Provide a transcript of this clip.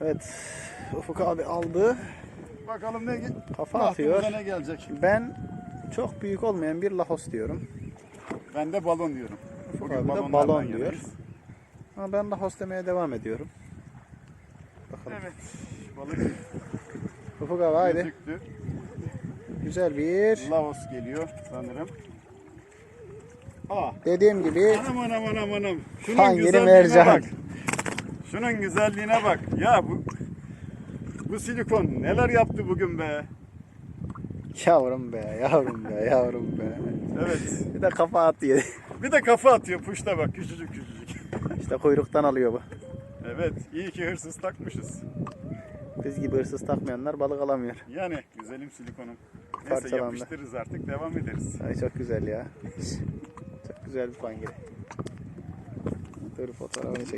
Evet. Ufuk abi aldı. Bakalım ne Kafa atıyor. ne gelecek. Ben çok büyük olmayan bir lahos diyorum. Ben de balon diyorum. abi de balon yanayız. diyor. Ama ben lahos demeye devam ediyorum. Bakalım. Evet. Balık Ufuk abi haydi. gözüktü. Güzel bir. Laos geliyor sanırım. Aa. Dediğim gibi Anam anam anam anam. Şunun Hangini güzelliğine vereceğim? bak. Şunun güzelliğine bak. Ya bu bu silikon neler yaptı bugün be. yavrum be yavrum be yavrum be. Evet. Bir de kafa atıyor. Bir de kafa atıyor puşta bak küçücük küçücük. İşte kuyruktan alıyor bu. Evet. iyi ki hırsız takmışız. Biz gibi hırsız takmayanlar balık alamıyor. Yani güzelim silikonum. Neyse Parçalandı. yapıştırırız artık devam ederiz. Ay çok güzel ya. Çok güzel bir fangire. Dur fotoğrafını çek.